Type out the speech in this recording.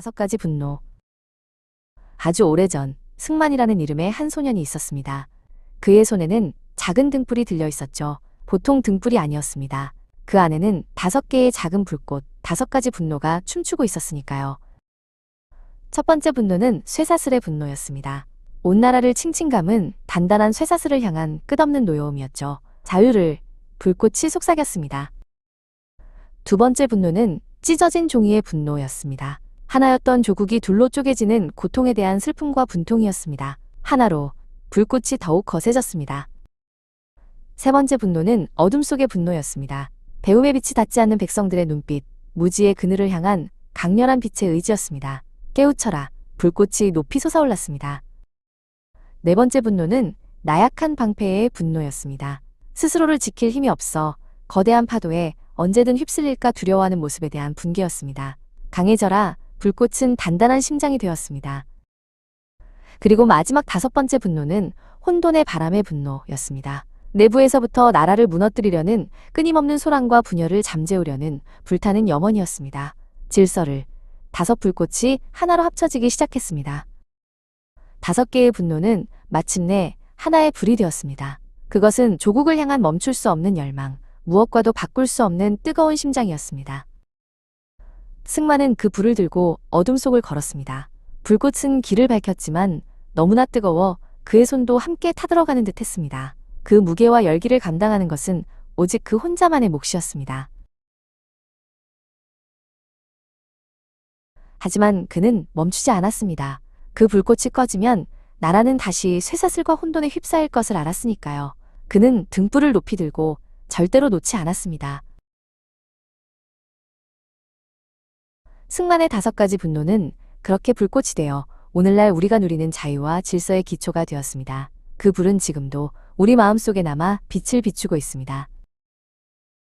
다섯 가지 분노. 아주 오래전 승만이라는 이름의 한 소년이 있었습니다. 그의 손에는 작은 등불이 들려 있었죠. 보통 등불이 아니었습니다. 그 안에는 다섯 개의 작은 불꽃, 다섯 가지 분노가 춤추고 있었으니까요. 첫 번째 분노는 쇠사슬의 분노였습니다. 온 나라를 칭칭 감은 단단한 쇠사슬을 향한 끝없는 노여움이었죠. 자유를 불꽃이 속삭였습니다. 두 번째 분노는 찢어진 종이의 분노였습니다. 하나였던 조국이 둘로 쪼개지는 고통에 대한 슬픔과 분통이었습니다. 하나로 불꽃이 더욱 거세졌습니다. 세 번째 분노는 어둠 속의 분노였습니다. 배움의 빛이 닿지 않는 백성들의 눈빛, 무지의 그늘을 향한 강렬한 빛의 의지였습니다. 깨우쳐라. 불꽃이 높이 솟아올랐습니다. 네 번째 분노는 나약한 방패의 분노였습니다. 스스로를 지킬 힘이 없어 거대한 파도에 언제든 휩쓸릴까 두려워하는 모습에 대한 분개였습니다. 강해져라. 불꽃은 단단한 심장이 되었습니다. 그리고 마지막 다섯 번째 분노는 혼돈의 바람의 분노였습니다. 내부에서부터 나라를 무너뜨리려는 끊임없는 소란과 분열을 잠재우려는 불타는 염원이었습니다. 질서를 다섯 불꽃이 하나로 합쳐지기 시작했습니다. 다섯 개의 분노는 마침내 하나의 불이 되었습니다. 그것은 조국을 향한 멈출 수 없는 열망, 무엇과도 바꿀 수 없는 뜨거운 심장이었습니다. 승마는 그 불을 들고 어둠 속을 걸었습니다. 불꽃은 길을 밝혔지만 너무나 뜨거워 그의 손도 함께 타들어가는 듯 했습니다. 그 무게와 열기를 감당하는 것은 오직 그 혼자만의 몫이었습니다. 하지만 그는 멈추지 않았습니다. 그 불꽃이 꺼지면 나라는 다시 쇠사슬과 혼돈에 휩싸일 것을 알았으니까요. 그는 등불을 높이 들고 절대로 놓지 않았습니다. 승만의 다섯 가지 분노는 그렇게 불꽃이 되어 오늘날 우리가 누리는 자유와 질서의 기초가 되었습니다. 그 불은 지금도 우리 마음속에 남아 빛을 비추고 있습니다.